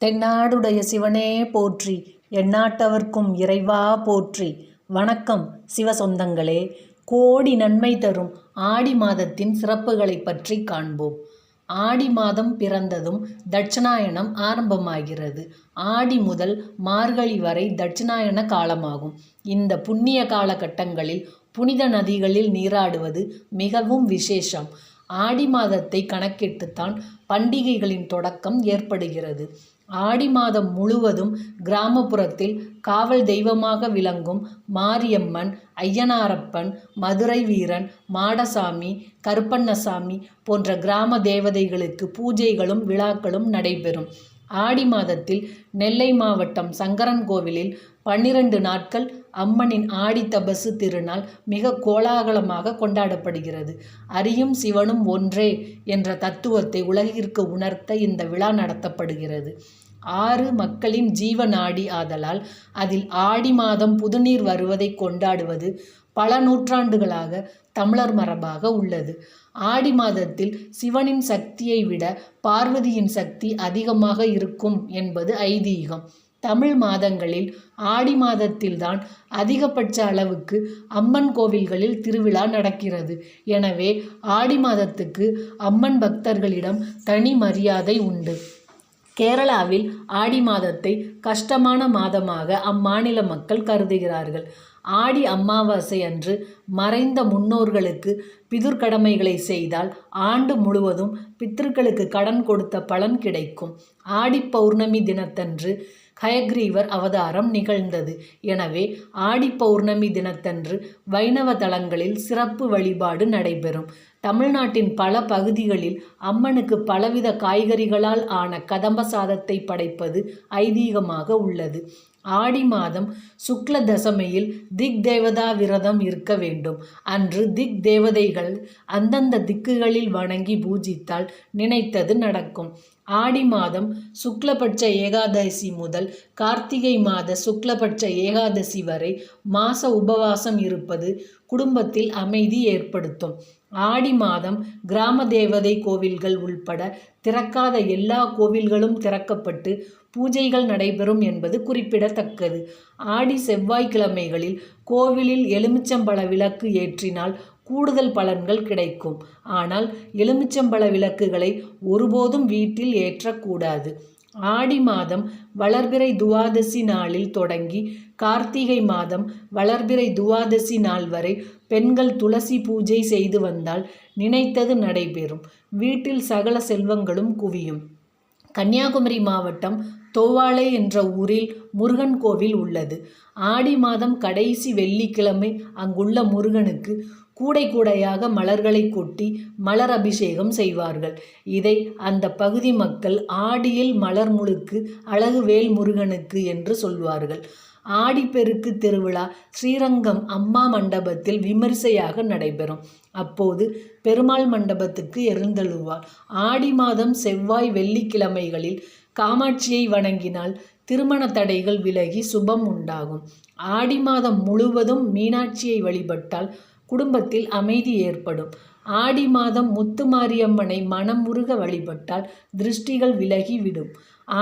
தென்னாடுடைய சிவனே போற்றி எந்நாட்டவர்க்கும் இறைவா போற்றி. வணக்கம் சிவ சொந்தங்களே கோடி நன்மை தரும் ஆடி மாதத்தின் சிறப்புகளை பற்றி காண்போம். ஆடி மாதம் பிறந்ததும் தட்சிணாயனம் ஆரம்பமாகிறது. ஆடி முதல் மார்கழி வரை தட்சிணாயன காலமாகும். இந்த புண்ணிய காலகட்டங்களில் புனித நதிகளில் நீராடுவது மிகவும் விசேஷம். ஆடி மாதத்தை கணக்கிட்டுத்தான் பண்டிகைகளின் தொடக்கம் ஏற்படுகிறது. ஆடி மாதம் முழுவதும் கிராமப்புறத்தில் காவல் தெய்வமாக விளங்கும் மாரியம்மன் ஐயனாரப்பன் மதுரை வீரன் மாடசாமி கருப்பண்ணசாமி போன்ற கிராம தேவதைகளுக்கு பூஜைகளும் விழாக்களும் நடைபெறும். ஆடி மாதத்தில் நெல்லை மாவட்டம் சங்கரன் கோவிலில் பன்னிரண்டு நாட்கள் அம்மனின் ஆடி தபசு திருநாள் மிக கோலாகலமாக கொண்டாடப்படுகிறது. அரியும் சிவனும் ஒன்றே என்ற தத்துவத்தை உலகிற்கு உணர்த்த இந்த விழா நடத்தப்படுகிறது. ஆறு மக்களின் ஜீவநாடி ஆதலால் அதில் ஆடி மாதம் புதுநீர் வருவதை கொண்டாடுவது பல நூற்றாண்டுகளாக தமிழர் மரபாக உள்ளது. ஆடி மாதத்தில் சிவனின் சக்தியை விட பார்வதியின் சக்தி அதிகமாக இருக்கும் என்பது ஐதீகம். தமிழ் மாதங்களில் ஆடி மாதத்தில்தான் அதிகபட்ச அளவுக்கு அம்மன் கோவில்களில் திருவிழா நடக்கிறது. எனவே ஆடி மாதத்துக்கு அம்மன் பக்தர்களிடம் தனி மரியாதை உண்டு. கேரளாவில் ஆடி மாதத்தை கஷ்டமான மாதமாக அம்மாநில மக்கள் கருதுகிறார்கள். ஆடி அமாவாசை அன்று மறைந்த முன்னோர்களுக்கு பிதுர்கடமைகளை செய்தால் ஆண்டு முழுவதும் பித்திருக்களுக்கு கடன் கொடுத்த பலன் கிடைக்கும். ஆடி பௌர்ணமி தினத்தன்று ஹயக்ரீவர் அவதாரம் நிகழ்ந்தது. எனவே ஆடி பௌர்ணமி தினத்தன்று வைணவ தலங்களில் சிறப்பு வழிபாடு நடைபெறும். தமிழ்நாட்டின் பல பகுதிகளில் அம்மனுக்கு பலவித காய்கறிகளால் ஆன கதம்ப சாதத்தை படைப்பது ஐதீகமாக உள்ளது. ஆடி மாதம் சுக்ல தசமையில் திக் தேவதா விரதம் இருக்க வேண்டும். அன்று திக் தேவதைகள் அந்தந்த திக்குகளில் வணங்கி பூஜித்தால் நினைத்தது நடக்கும். ஆடி மாதம் சுக்லபட்ச ஏகாதசி முதல் கார்த்திகை மாத சுக்லபட்ச ஏகாதசி வரை மாச உபவாசம் இருப்பது குடும்பத்தில் அமைதி ஏற்படுத்தும். ஆடி மாதம் கிராம தேவதை கோவில்கள் உள்பட திறக்காத எல்லா கோவில்களும் திறக்கப்பட்டு பூஜைகள் நடைபெறும் என்பது குறிப்பிடத்தக்கது. ஆடி செவ்வாய்க்கிழமைகளில் கோவிலில் எலுமிச்சம்பழ விளக்கு ஏற்றினால் கூடுதல் பலன்கள் கிடைக்கும். ஆனால் எலுமிச்சம்பழ விளக்குகளை ஒருபோதும் வீட்டில் ஏற்றக்கூடாது. ஆடி மாதம் வளர்பிறை துவாதசி நாளில் தொடங்கி கார்த்திகை மாதம் வளர்பிறை துவாதசி நாள் வரை பெண்கள் துளசி பூஜை செய்து வந்தால் நினைத்தது நடைபெறும். வீட்டில் சகல செல்வங்களும் குவியும். கன்னியாகுமரி மாவட்டம் தோவாளை என்ற ஊரில் முருகன் கோவில் உள்ளது. ஆடி மாதம் கடைசி வெள்ளிக்கிழமை அங்குள்ள முருகனுக்கு கூடை கூடையாக மலர்களை கொட்டி மலர் அபிஷேகம் செய்வார்கள். இதை அந்த பகுதி மக்கள் ஆடியில் மலர் முழுக்கு அழகு வேல் முருகனுக்கு என்று சொல்வார்கள். ஆடிப்பெருக்கு திருவிழா ஸ்ரீரங்கம் அம்மா மண்டபத்தில் விமரிசையாக நடைபெறும். அப்போது பெருமாள் மண்டபத்துக்கு எழுந்தழுவார். ஆடி மாதம் செவ்வாய் வெள்ளிக்கிழமைகளில் காமாட்சியை வணங்கினால் திருமண தடைகள் விலகி சுபம் உண்டாகும். ஆடி மாதம் முழுவதும் மீனாட்சியை வழிபட்டால் குடும்பத்தில் அமைதி ஏற்படும். ஆடி மாதம் முத்துமாரியம்மனை முருக வழிபட்டால் திருஷ்டிகள் விலகி விடும்.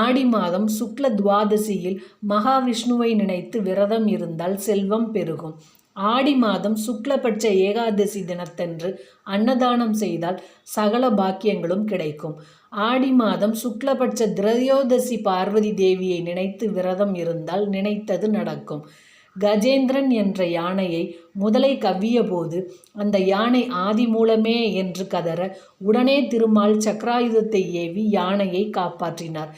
ஆடி மாதம் சுக்ல துவாதசியில் மகாவிஷ்ணுவை நினைத்து விரதம் இருந்தால் செல்வம் பெருகும். ஆடி மாதம் சுக்லபட்ச ஏகாதசி தினத்தன்று அன்னதானம் செய்தால் சகல பாக்கியங்களும் கிடைக்கும். ஆடி மாதம் சுக்லபட்ச திரயோதசி பார்வதி தேவியை நினைத்து விரதம் இருந்தால் நினைத்தது நடக்கும். கஜேந்திரன் என்ற யானையை முதலை கவ்வியபோது அந்த யானை ஆதி மூலமே என்று கதற உடனே திருமால் சக்கராயுதத்தை ஏவி யானையை காப்பாற்றினார்.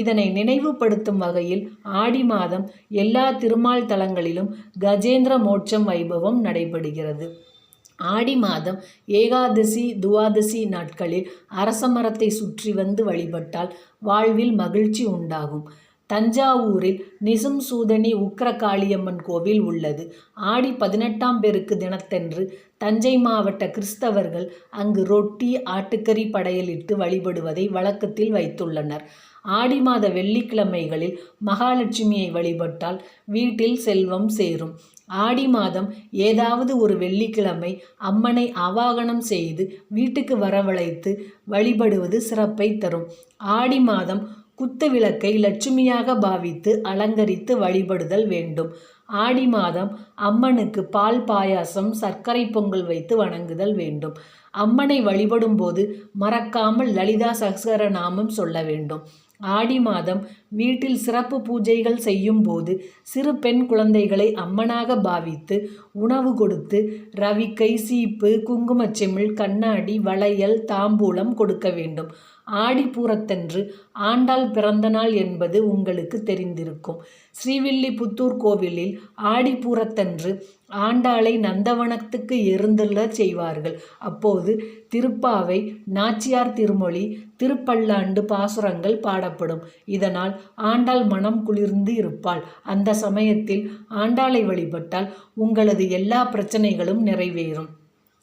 இதனை நினைவுபடுத்தும் வகையில் ஆடி மாதம் எல்லா திருமால் தலங்களிலும் கஜேந்திர மோட்சம் வைபவம் நடைபெறுகிறது. ஆடி மாதம் ஏகாதசி துவாதசி நாட்களில் அரச மரத்தை சுற்றி வந்து வழிபட்டால் வாழ்வில் மகிழ்ச்சி உண்டாகும். தஞ்சாவூரில் நிசும் சூதனி உக்ரகாளியம்மன் கோவில் உள்ளது. ஆடி பதினெட்டாம் பெருக்கு தினத்தன்று தஞ்சை மாவட்ட கிறிஸ்தவர்கள் அங்கு ரொட்டி ஆட்டுக்கறி படையலிட்டு வழிபடுவதை வழக்கத்தில் வைத்துள்ளனர். ஆடி மாத வெள்ளிக்கிழமைகளில் மகாலட்சுமியை வழிபட்டால் வீட்டில் செல்வம் சேரும். ஆடி மாதம் ஏதாவது ஒரு வெள்ளிக்கிழமை அம்மனை ஆவாகனம் செய்து வீட்டுக்கு வரவழைத்து வழிபடுவது சிறப்பை தரும். ஆடி மாதம் குத்து விளக்கை லட்சுமியாக பாவித்து அலங்கரித்து வழிபடுதல் வேண்டும். ஆடி மாதம் அம்மனுக்கு பால் பாயாசம் சர்க்கரை பொங்கல் வைத்து வணங்குதல் வேண்டும். அம்மனை வழிபடும்போது மறக்காமல் லலிதா சகஸ்ரநாமம் சொல்ல வேண்டும். ஆடி மாதம் வீட்டில் சிறப்பு பூஜைகள் செய்யும் போது சிறு பெண் குழந்தைகளை அம்மனாக பாவித்து உணவு கொடுத்து ரவிக்கை சீப்பு குங்குமச்சிமிழ் கண்ணாடி வளையல் தாம்பூலம் கொடுக்க வேண்டும். ஆடிப்பூரத்தன்று ஆண்டாள் பிறந்த நாள் என்பது உங்களுக்கு தெரிந்திருக்கும். ஸ்ரீவில்லிபுத்தூர் கோவிலில் ஆடிப்பூரத்தன்று ஆண்டாளை நந்தவனத்துக்கு எழுந்தருளச் செய்வார்கள். அப்போது திருப்பாவை நாச்சியார் திருமொழி திருப்பல்லாண்டு பாசுரங்கள் பாடப்படும். இதனால் ஆண்டாள் மனம் குளிர்ந்து இருப்பாள். அந்த சமயத்தில் ஆண்டாளை வழிபட்டால் உங்களது எல்லா பிரச்சனைகளும் நிறைவேறும்.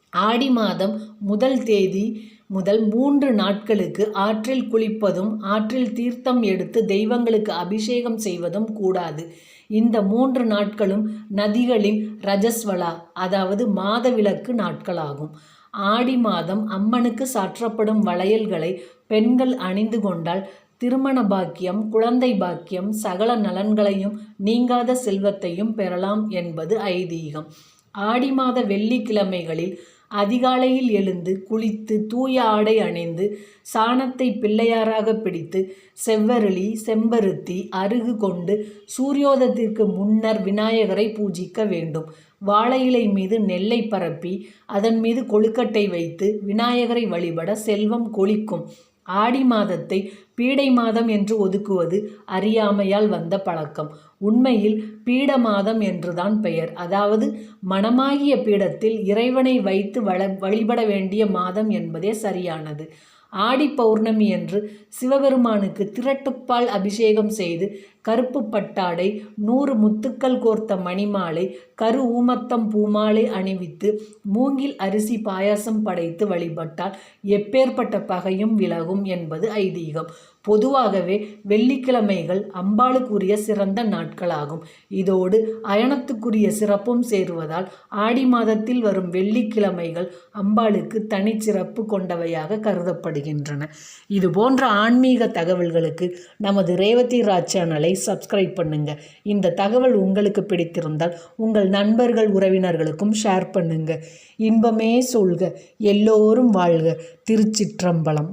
ஆடி மாதம் முதல் தேதி முதல் மூன்று நாட்களுக்கு ஆற்றில் குளிப்பதும் ஆற்றில் தீர்த்தம் எடுத்து தெய்வங்களுக்கு அபிஷேகம் செய்வதும் கூடாது. இந்த மூன்று நாட்களும் நதிகளின் ரஜஸ்வலா அதாவது மாதவிலக்கு நாட்களாகும். ஆடி மாதம் அம்மனுக்கு சாற்றப்படும் வளையல்களை பெண்கள் அணிந்து கொண்டால் திருமண பாக்கியம் குழந்தை பாக்கியம் சகல நலன்களையும் நீங்காத செல்வத்தையும் பெறலாம் என்பது ஐதீகம். ஆடி மாத வெள்ளிக்கிழமைகளில் அதிகாலையில் எழுந்து குளித்து தூய ஆடை அணிந்து சாணத்தை பிள்ளையாராக பிடித்து செவ்வரளி செம்பருத்தி அருகு கொண்டு சூரியோதயத்திற்கு முன்னர் விநாயகரை பூஜிக்க வேண்டும். வாழை இலை மீது நெல்லை பரப்பி அதன் மீது கொழுக்கட்டை வைத்து விநாயகரை வழிபட செல்வம் கொளிக்கும். ஆடி மாதத்தை பீடை மாதம் என்று ஒதுக்குவது அறியாமையால் வந்த பழக்கம். உண்மையில் பீட மாதம் என்றுதான் பெயர். அதாவது மனமாகிய பீடத்தில் இறைவனை வைத்து வள வழிபட வேண்டிய மாதம் என்பதே சரியானது. ஆடி பௌர்ணமி என்று சிவபெருமானுக்கு திரட்டுப்பால் அபிஷேகம் செய்து கருப்பு பட்டாடை நூறு முத்துக்கள் கோர்த்த மணிமாலை கரு ஊமத்தம் பூமாலை அணிவித்து மூங்கில் அரிசி பாயாசம் படைத்து வழிபட்டால் எப்பேற்பட்ட பகையும் விலகும் என்பது ஐதீகம். பொதுவாகவே வெள்ளிக்கிழமைகள் அம்பாளுக்குரிய சிறந்த நாட்களாகும். இதோடு அயனத்துக்குரிய சிறப்பும் சேருவதால் ஆடி மாதத்தில் வரும் வெள்ளிக்கிழமைகள் அம்பாளுக்கு தனிச்சிறப்பு கொண்டவையாக கருதப்படுகின்றன. இது போன்ற ஆன்மீக தகவல்களுக்கு நமது ரேவதி ராஜ் சேனலை சப்ஸ்கிரைப் பண்ணுங்க. இந்த தகவல் உங்களுக்கு பிடித்திருந்தால் உங்கள் நண்பர்கள் உறவினர்களுக்கும் ஷேர் பண்ணுங்க. இன்பமே சொல்க எல்லோரும் வாழ்க. திருச்சிற்றம்பலம்.